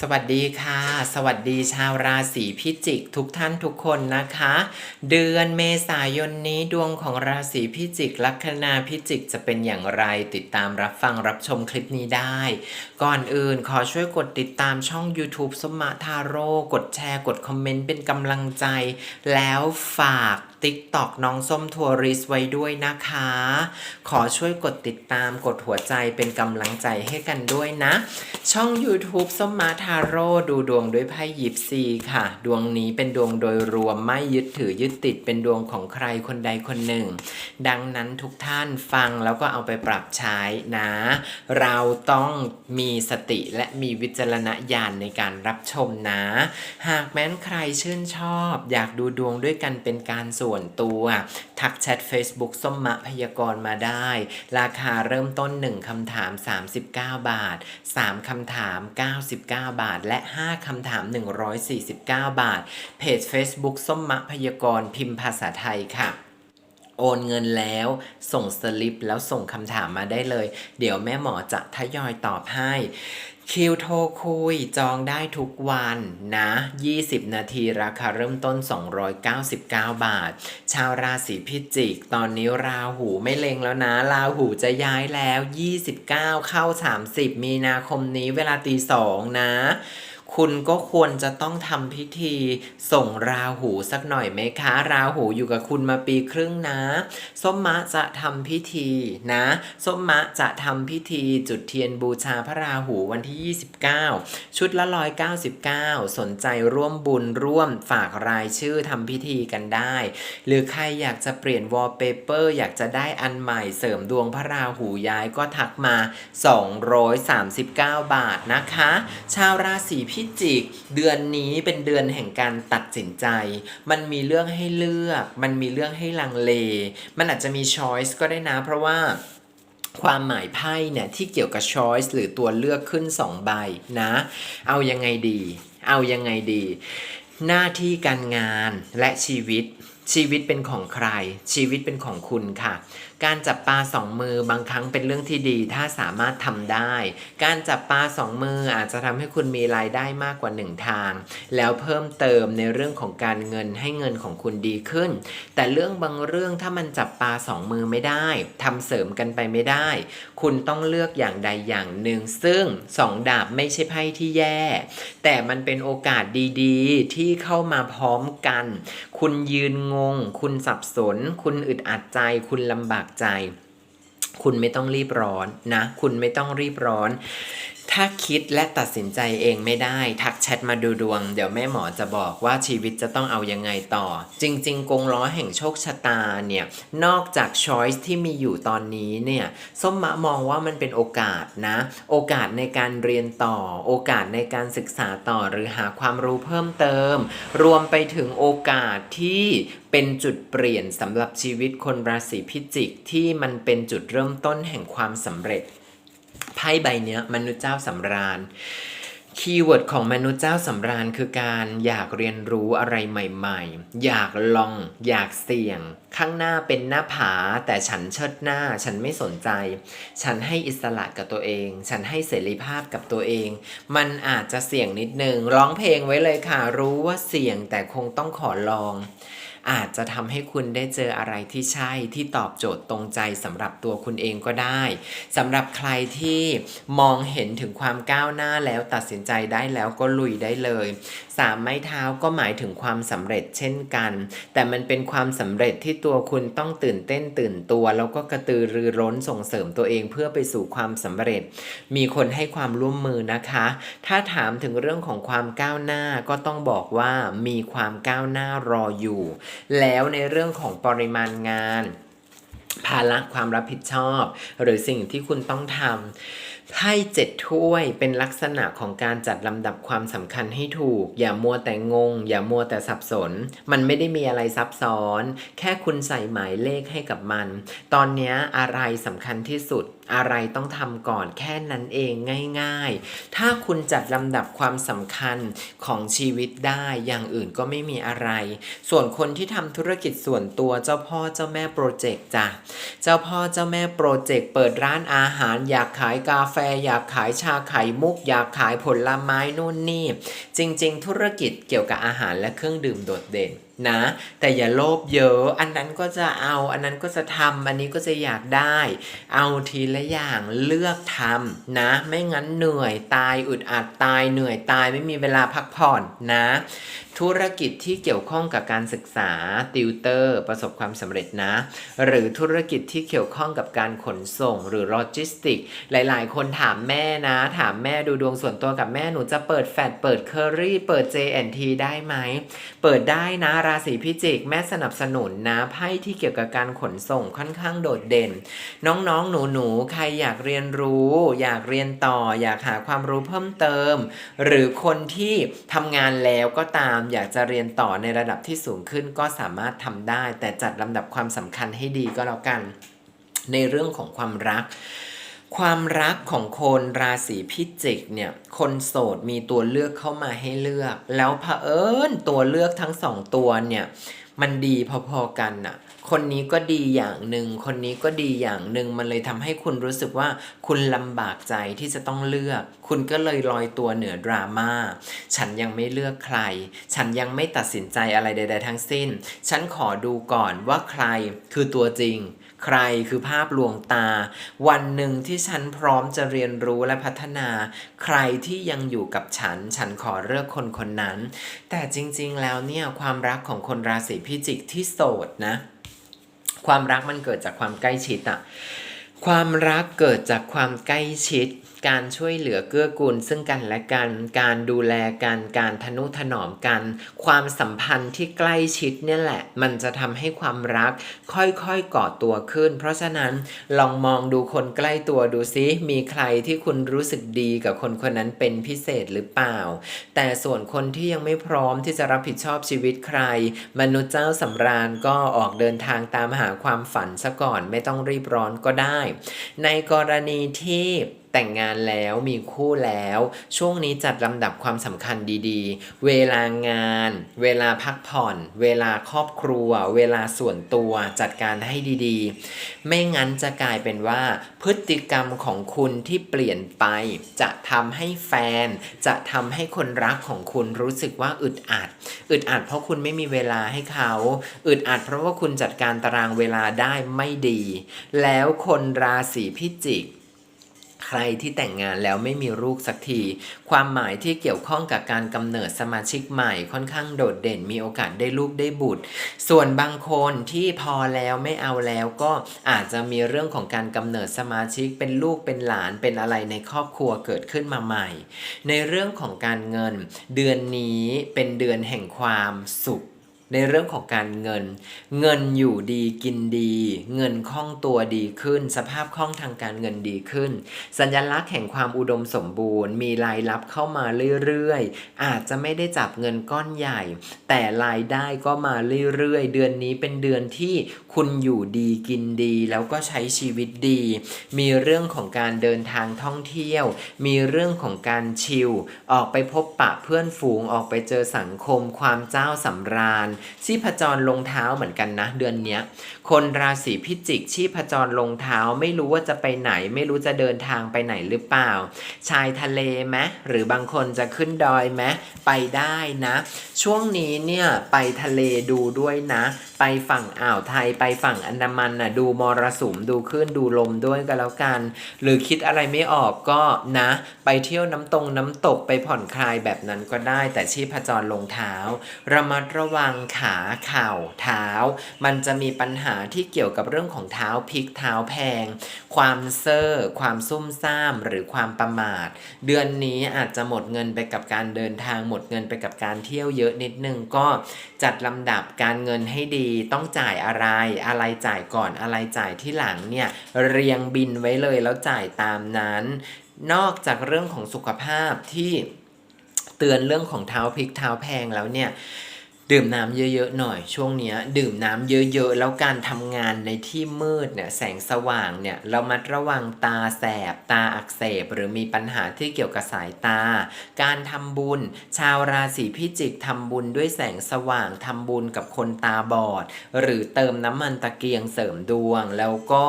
สวัสดีค่ะ สวัสดีชาวราศีพิจิกทุกท่านทุกคนนะคะ เดือนเมษายนนี้ดวงของราศีพิจิกลัคนาพิจิกจะเป็นอย่างไรติดตามรับฟังรับชมคลิปนี้ได้ ก่อนอื่นขอช่วยกดติดตามช่อง YouTube สมมาทาโร่กดแชร์กดคอมเมนต์เป็นกำลังใจ แล้วฝาก TikTok น้องส้มทัวริสไว้ด้วยนะคะ ขอช่วยกดติดตามกดหัวใจเป็นกำลังใจให้กันด้วยนะ ช่อง YouTube ส้มมาทาโร่ดูดวงด้วยไพ่ยิปซีค่ะ ดวงนี้เป็นดวงโดยรวมไม่ยึดถือยึดติดเป็นดวงของใครคนใดคนหนึ่ง ดังนั้นทุกท่านฟังแล้วก็เอาไปปรับใช้นะ เราต้องมีสติและมีวิจารณญาณในการรับชมนะ หากแม้นใครชื่นชอบ อยากดูดวงด้วยกันเป็นการส่วนตัว ทักแชท Facebook ส้มมะพยากรณ์มาได้ ราคาเริ่มต้น 1คำถาม 39 บาท 3คำถาม 99 บาท และ 5คำถาม 149 บาท เพจ Facebook ส้มมะพยากรณ์พิมพ์ภาษาไทยค่ะโอนเงินแล้วส่งสลิปแล้วส่งคำถามมาได้เลย เดี๋ยวแม่หมอจะทยอยตอบให้ คิวโทรคุยจองได้ทุกวันนะ 20 นาทีราคาเริ่มต้น 299 บาท ชาวราศีพิจิก ตอนนี้ราหูไม่เล็งแล้วนะ ราหูจะย้ายแล้ว 29 เข้า 30 มีนาคมนี้เวลาตีสองนะ คุณก็ควรจะต้องทำพิธีส่งราหูสักหน่อยไหมคะ ราหูอยู่กับคุณมาปีครึ่งนะ ส้มมะจะทำพิธีนะ ส้มมะจะทำพิธีจุดเทียนบูชาพระราหูวันที่ 29 ชุดละ199 สนใจร่วมบุญร่วมฝากรายชื่อทำพิธีกันได้ หรือใครอยากจะเปลี่ยนวอลเปเปอร์อยากจะได้อันใหม่เสริมดวงพระราหูย้ายก็ทักมา 239 บาทนะคะ ชาวราศีพิพิจิก เดือนนี้เป็นเดือนแห่งการตัดสินใจ มันมีเรื่องให้เลือก มันมีเรื่องให้ลังเล มันอาจจะมีช้อยส์ก็ได้นะ เพราะว่าความหมายไพ่เนี่ยที่เกี่ยวกับ choice หรือตัวเลือกขึ้น 2 ใบนะ เอายังไงดี เอายังไงดี หน้าที่การงานและชีวิต ชีวิตเป็นของใคร ชีวิตเป็นของคุณค่ะ การจับปลาสองมือบางครั้งเป็นเรื่องที่ดี ถ้าสามารถทำได้ การจับปลาสองมืออาจจะทำให้คุณมีรายได้มากกว่าหนึ่งทาง แล้วเพิ่มเติมในเรื่องของการเงินให้เงินของคุณดีขึ้น แต่เรื่องบางเรื่องถ้ามันจับปลาสองมือไม่ได้ทำเสริมกันไปไม่ได้ คุณต้องเลือกอย่างใดอย่างหนึ่ง ซึ่งสองดาบไม่ใช่ไพ่ที่แย่ แต่มันเป็นโอกาสดีๆ ที่เข้ามาพร้อมกัน คุณยืนงง คุณสับสน คุณอึดอัดใจ คุณลำบากใจ คุณไม่ต้องรีบร้อนนะ คุณไม่ต้องรีบร้อน ถ้าคิดและตัดสินใจเองไม่ได้ ทักแชทมาดูดวง เดี๋ยวแม่หมอจะบอกว่าชีวิตจะต้องเอายังไงต่อ จริง ๆ กงล้อแห่งโชคชะตาเนี่ย นอกจากช้อยส์ที่มีอยู่ตอนนี้เนี่ยส้มมะมองว่ามันเป็นโอกาสนะ โอกาสในการเรียนต่อ โอกาสในการศึกษาต่อหรือหาความรู้เพิ่มเติม รวมไปถึงโอกาสที่เป็นจุดเปลี่ยนสำหรับชีวิตคนราศีพิจิกที่มันเป็นจุดเริ่มต้นแห่งความสำเร็จ พ่ใบเนี้ยมนุษย์เจ้าสำราญคีย์เวิร์ดของมนุษย์เจ้าสำราญคือการอยากเรียนรู้อะไรใหม่ๆ อยากลอง อยากเสี่ยง ข้างหน้าเป็นหน้าผา แต่ฉันเชิดหน้า ฉันไม่สนใจ ฉันให้อิสระกับตัวเอง ฉันให้เสรีภาพกับตัวเอง มันอาจจะเสี่ยงนิดนึงร้องเพลงไว้เลยค่ะ รู้ว่าเสี่ยงแต่คงต้องขอลอง อาจจะทำให้คุณได้เจออะไรที่ใช่ที่ตอบโจทย์ตรงใจสำหรับตัวคุณเองก็ได้สำหรับใครที่มองเห็นถึงความก้าวหน้าแล้วตัดสินใจได้แล้วก็ลุยได้เลยสามไม้เท้าก็หมายถึงความสำเร็จเช่นกัน แต่มันเป็นความสำเร็จที่ตัวคุณต้องตื่นเต้นตื่นตัว แล้วก็กระตือรือร้นส่งเสริมตัวเองเพื่อไปสู่ความสำเร็จ มีคนให้ความร่วมมือนะคะ ถ้าถามถึงเรื่องของความก้าวหน้าก็ต้องบอกว่ามีความก้าวหน้ารออยู่แล้วในเรื่องของปริมาณงาน ภาระความรับผิดชอบ หรือสิ่งที่คุณต้องทำไพ่เจ็ดถ้วยเป็นลักษณะของการจัดลำดับความสำคัญให้ถูก อย่ามัวแต่งง อย่ามัวแต่สับสน มันไม่ได้มีอะไรซับซ้อน แค่คุณใส่หมายเลขให้กับมัน ตอนนี้อะไรสำคัญที่สุด อะไรต้องทำก่อนแค่นั้นเองง่ายๆ ถ้าคุณจัดลำดับความสำคัญของชีวิตได้อย่างอื่นก็ไม่มีอะไร ส่วนคนที่ทำธุรกิจส่วนตัวเจ้าพ่อเจ้าแม่โปรเจกต์จ้ะเจ้าพ่อเจ้าแม่โปรเจกต์เปิดร้านอาหาร อยากขายกาแฟ อยากขายชาไข่มุก อยากขายผลไม้นู่นนี่ จริง ๆ ธุรกิจเกี่ยวกับอาหารและเครื่องดื่มโดดเด่น นะ แต่อย่าโลภเยอะ อันนั้นก็จะเอา อันนั้นก็จะทำอันนี้ก็จะอยากได้ เอาทีละอย่างเลือกทำนะ ไม่งั้นเหนื่อยตายอึดอัดตายเหนื่อยตายไม่มีเวลาพักผ่อนนะ ธุรกิจที่เกี่ยวข้องกับการศึกษาติวเตอร์ ประสบความสำเร็จนะ หรือธุรกิจที่เกี่ยวข้องกับการขนส่งหรือโลจิสติก หลายๆ คนถามแม่นะ ถามแม่ดูดวงส่วนตัวกับแม่หนูจะเปิดแฟดเปิดเคอรี่เปิด JNT ได้ไหม เปิดได้นะราศีพิจิก แม่สนับสนุนนะไพ่ที่เกี่ยวกับการขนส่งค่อนข้างโดดเด่น น้องๆหนูๆใครอยากเรียนรู้ อยากเรียนต่อ อยากหาความรู้เพิ่มเติม หรือคนที่ทำงานแล้วก็ตามอยากจะเรียนต่อในระดับที่สูงขึ้นก็สามารถทำได้ แต่จัดลำดับความสำคัญให้ดีก็แล้วกัน ในเรื่องของความรัก ความรักของคนราศีพิจิกเนี่ย คนโสดมีตัวเลือกเข้ามาให้เลือก แล้วเผอิญตัวเลือกทั้งสองตัวเนี่ย มันดีพอๆกันน่ะ คนนี้ก็ดีอย่างหนึ่ง คนนี้ก็ดีอย่างหนึ่ง มันเลยทำให้คุณรู้สึกว่าคุณลำบากใจที่จะต้องเลือก คุณก็เลยลอยตัวเหนือดราม่า ฉันยังไม่เลือกใคร ฉันยังไม่ตัดสินใจอะไรใด ๆ ทั้งสิ้น ฉันขอดูก่อนว่าใครคือตัวจริง ใครคือภาพลวงตา วันหนึ่งที่ฉันพร้อมจะเรียนรู้และพัฒนา ใครที่ยังอยู่กับฉัน ฉันขอเลือกคนคนนั้น แต่จริงๆแล้วเนี่ยความรักของคนราศีพิจิกที่โสดนะ ความรักมันเกิดจากความใกล้ชิดอะความรักเกิดจากความใกล้ชิด การช่วยเหลือเกื้อกูลซึ่งกันและกัน การดูแลกันการทนุถนอมกัน ความสัมพันธ์ที่ใกล้ชิดเนี่ยแหละ มันจะทำให้ความรักค่อยๆก่อตัวขึ้น เพราะฉะนั้นลองมองดูคนใกล้ตัวดูซิมีใครที่คุณรู้สึกดีกับคนคนนั้นเป็นพิเศษหรือเปล่า แต่ส่วนคนที่ยังไม่พร้อมที่จะรับผิดชอบชีวิตใคร มนุษย์เจ้าสำราญก็ออกเดินทางตามหาความฝันซะก่อนไม่ต้องรีบร้อนก็ได้ ในกรณีที่ แต่งงานแล้วมีคู่แล้ว ช่วงนี้จัดลำดับความสำคัญดีๆ เวลางาน เวลาพักผ่อน เวลาครอบครัว เวลาส่วนตัวจัดการให้ดีๆ ไม่งั้นจะกลายเป็นว่า พฤติกรรมของคุณที่เปลี่ยนไป จะทำให้แฟน จะทำให้คนรักของคุณรู้สึกว่าอึดอัด อึดอัดเพราะคุณไม่มีเวลาให้เขา อึดอัดเพราะว่าคุณจัดการตารางเวลาได้ไม่ดี แล้วคนราศีพิจิก ใครที่แต่งงานแล้วไม่มีลูกสักที ความหมายที่เกี่ยวข้องกับการกำเนิดสมาชิกใหม่ค่อนข้างโดดเด่นมีโอกาสได้ลูกได้บุตร ส่วนบางคนที่พอแล้วไม่เอาแล้วก็อาจจะมีเรื่องของการกำเนิดสมาชิกเป็นลูกเป็นหลานเป็นอะไรในครอบครัวเกิดขึ้นมาใหม่ ในเรื่องของการเงิน เดือนนี้เป็นเดือนแห่งความสุข ในเรื่องของการเงิน เงินอยู่ดีกินดี เงินคล่องตัวดีขึ้น สภาพคล่องทางการเงินดีขึ้น สัญลักษณ์แห่งความอุดมสมบูรณ์ มีรายรับเข้ามาเรื่อยๆ อาจจะไม่ได้จับเงินก้อนใหญ่ แต่รายได้ก็มาเรื่อยๆ เดือนนี้เป็นเดือนที่คุณอยู่ดีกินดี แล้วก็ใช้ชีวิตดี มีเรื่องของการเดินทางท่องเที่ยว มีเรื่องของการชิลออกไปพบปะเพื่อนฝูงออกไปเจอสังคมความเจ้าสำราญชีพจรลงเท้าเหมือนกันนะ เดือนเนี้ยคนราศีพิจิก ชีพจรลงเท้าไม่รู้ว่าจะไปไหน ไม่รู้จะเดินทางไปไหนหรือเปล่า ชายทะเลไหมหรือบางคนจะขึ้นดอยไหมไปได้นะ ช่วงนี้เนี่ยไปทะเลดูด้วยนะ ไปฝั่งอ่าวไทยไปฝั่งอันดามันน่ะดูมรสุมดูคลื่นดูลมด้วยก็แล้วกัน หรือคิดอะไรไม่ออกก็นะ ไปเที่ยวน้ำตรงน้ำตกไปผ่อนคลายแบบนั้นก็ได้ แต่ชีพจรลงเท้า ระมัดระวังขาเข่าเท้า มันจะมีปัญหาที่เกี่ยวกับเรื่องของเท้าพลิกเท้าแพง ความเซ่อความซุ่มซ่ามหรือความประมาท เดือนนี้อาจจะหมดเงินไปกับการเดินทางหมดเงินไปกับการเที่ยวเยอะนิดนึงก็จัดลำดับการเงินให้ดีต้องจ่ายอะไร อะไรจ่ายก่อนอะไรจ่ายที่หลังเนี่ยเรียงบินไว้เลยแล้วจ่ายตามนั้น นอกจากเรื่องของสุขภาพที่เตือนเรื่องของเท้าพลิกเท้าแพงแล้วเนี่ย ดื่มน้ำเยอะๆหน่อยช่วงเนี้ยดื่มน้ำเยอะๆ แล้วการทำงานในที่มืดเนี่ยแสงสว่างเนี่ยเรามัดระวังตาแสบ ตาอักเสบ หรือมีปัญหาที่เกี่ยวกับสายตา การทำบุญ ชาวราศีพิจิกทำบุญด้วยแสงสว่างทำบุญกับคนตาบอด หรือเติมน้ำมันตะเกียงเสริมดวง แล้วก็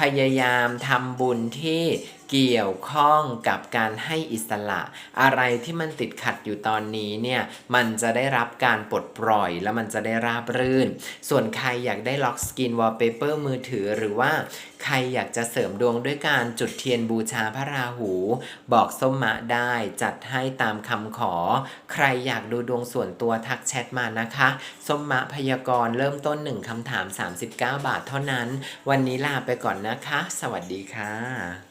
พยายามทำบุญที่ เกี่ยวข้องกับการให้อิสระ อะไรที่มันติดขัดอยู่ตอนนี้เนี่ยมันจะได้รับการปลดปล่อยแล้วมันจะได้ราบรื่น ส่วนใครอยากได้ล็อกสกินวอลเปเปอร์มือถือหรือว่าใครอยากจะเสริมดวงด้วยการจุดเทียนบูชาพระราหู บอกส้มมะได้จัดให้ตามคำขอ ใครอยากดูดวงส่วนตัวทักแชทมานะคะ ส้มมะพยากรณ์เริ่มต้น 1คำถาม 39 บาทเท่านั้น วันนี้ลาไปก่อนนะคะ สวัสดีค่ะ